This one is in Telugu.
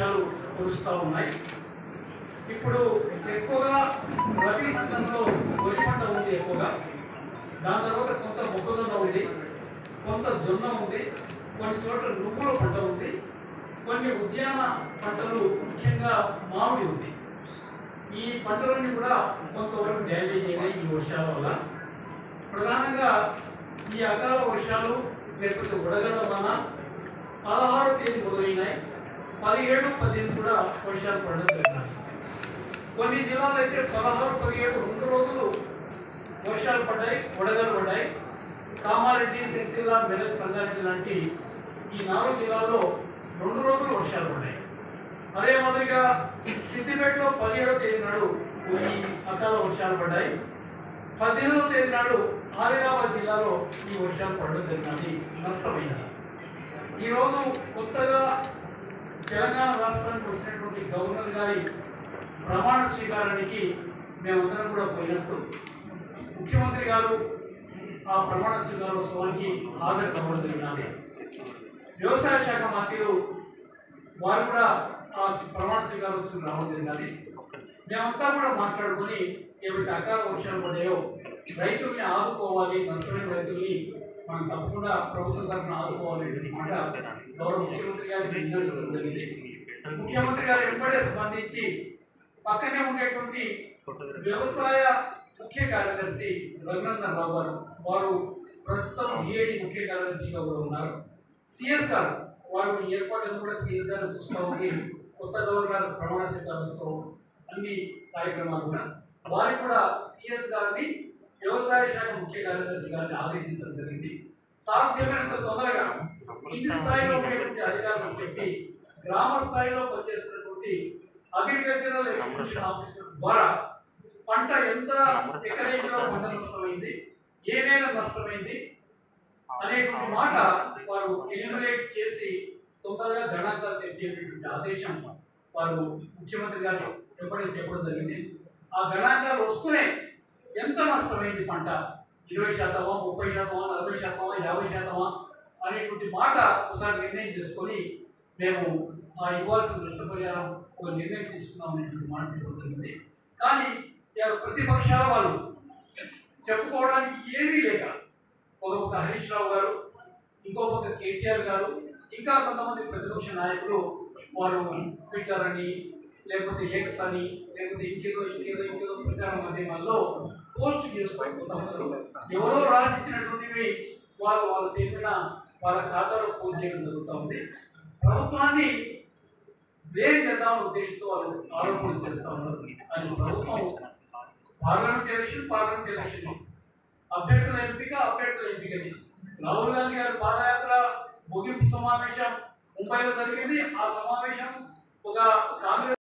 కురుస్తూ ఉన్నాయి. ఇప్పుడు ఎక్కువగా రబీ సీజన్లో వరి పంట ఉంది ఎక్కువగా. దాని తర్వాత కొంత మొక్కజొన్న ఉంది కొంత జొన్న ఉంది కొన్ని చోట్ల నువ్వుల పంట ఉంది కొన్ని ఉద్యాన పంటలు ముఖ్యంగా మామిడి ఉంది. ఈ పంటలన్నీ కూడా కొంతవరకు డ్యామేజ్ అయినాయి ఈ వర్షాల వల్ల. ప్రధానంగా ఈ అకాల వర్షాలు లేకపోతే వడగళ్ళ వలన పదహారో తేదీ మొదలైనాయి. పదిహేడు పద్దెనిమిది కూడా వర్షాలు పడడం జరిగినాయి కొన్ని జిల్లాలు అయితే పదహారు పదిహేడు రెండు రోజులు వర్షాలు పడ్డాయి వడగలు పడ్డాయి. కామారెడ్డి సిరిసిల్ల మెదక్ సంగారెడ్డి లాంటి ఈ నాలుగు జిల్లాల్లో రెండు రోజులు వర్షాలు పడ్డాయి. అదే మాదిరిగా సిద్దిపేటలో పదిహేడవ తేదీ నాడు కొన్ని అకాల వర్షాలు పడ్డాయి. పద్దెనిమిదవ తేదీ నాడు ఆదిలాబాద్ జిల్లాలో ఈ వర్షాలు పడడం జరిగినది నష్టమైంది ఈరోజు కొత్తగా తెలంగాణ రాష్ట్రానికి వచ్చినటువంటి గవర్నర్ గారి ప్రమాణ స్వీకారానికి మేమందరం కూడా పోయినప్పుడు ముఖ్యమంత్రి గారు ఆ ప్రమాణ స్వీకారోత్సవానికి హాజరు కావడం జరిగినది వ్యవసాయ శాఖ మంత్రులు వారు కూడా ఆ ప్రమాణ స్వీకారోత్సవం రావడం జరిగినది మేమంతా కూడా మాట్లాడుకొని ఏవైతే అకాల వర్షాలు పడ్డాయో రైతుల్ని ఆదుకోవాలి నష్టమైన రైతుల్ని మనం తప్పకుండా ప్రభుత్వం తరఫున ఆదుకోవాలి గౌరవ ముఖ్యమంత్రి గారు విజ్ఞాపించడం ముఖ్యమంత్రి గారు వెంబడే స్పందించి పక్కనే ఉండేటువంటి వ్యవసాయ ముఖ్య కార్యదర్శి రఘునందన్ రావు గారు వారు ప్రస్తుతం డిఏడి ముఖ్య కార్యదర్శిగా కూడా ఉన్నారు. సిఎస్ గారు వారు ఏర్పాట్లను కూడా సిఎస్ గారు చూస్తూ ఉండి కొత్త గవర్నర్ ప్రమాణ స్వీకారోత్సవం అన్ని కార్యక్రమాలు కూడా. వారికి కూడా సిఎస్ గారు వ్యవసాయ శాఖ ముఖ్య కార్యదర్శి గారిని ఆదేశించడం జరిగింది. సాధ్యమైనంత తొందరగా కింది స్థాయిలో ఉండేటువంటి అధికారులను చెప్పి గ్రామ స్థాయిలో పనిచేస్తున్నటువంటి అగ్రికల్చరల్ ఎక్స్టెన్షన్ ఆఫీసర్ ద్వారా పంట ఎంత ఎకరేజ్లో పంట నష్టమైంది ఏ నేల నష్టమైంది అనేటువంటి మాట వారు ఎన్యూమరేట్ చేసి తొందరగా గణాంకాలు తెచ్చేటటువంటి ఆదేశం వారు ముఖ్యమంత్రి గారు చెప్పడం చెప్పడం జరిగింది. ఆ గణాంకాలు వస్తూనే ఎంత నష్టమైంది పంట? ఇరవై శాతమా ముప్పై శాతమా నలభై శాతమా యాభై శాతమా అనేటువంటి మాట ఒకసారి నిర్ణయం చేసుకొని మేము ఆ ఇవ్వాల్సిన నష్టపరిహారం ఒక నిర్ణయం తీసుకున్నాం అనేటువంటి మాట జరుగుతుంది కానీ ఇక ప్రతిపక్షాల వాళ్ళు చెప్పుకోవడానికి ఏమీ లేక ఒక పక్క హరీష్ రావు గారు ఇంకో పక్క కేటీఆర్ గారు ఇంకా కొంతమంది ప్రతిపక్ష నాయకులు వారు ట్విట్టర్ అని లేకపోతే ఎక్స్ అని లేకపోతే ఇంకేదో ఇంకేదో ఇంకేదో ప్రచార మాధ్యమాల్లో పోస్ట్ చేసుకొని కొంతమంది ఎవరో రాసిచ్చినటువంటివి వాళ్ళు వాళ్ళ దగ్గర వాళ్ళ ఖాతాలో పోస్ట్ చేయడం జరుగుతూ ఉంది. ప్రభుత్వాన్ని బ్లేమ్ చేద్దామని ఉద్దేశంతో వాళ్ళు ఆరోపణలు చేస్తూ ఉన్నారు. అని ప్రభుత్వం పార్లమెంట్ ఎలక్షన్ పార్లమెంట్ ఎలక్షన్. అభ్యర్థుల ఎంపిక అభ్యర్థుల ఎంపికని. రాహుల్ గాంధీ గారి పాదయాత్ర ముగింపు సమావేశం ముంబైలో జరిగింది. ఆ సమావేశం ఒక కాంగ్రెస్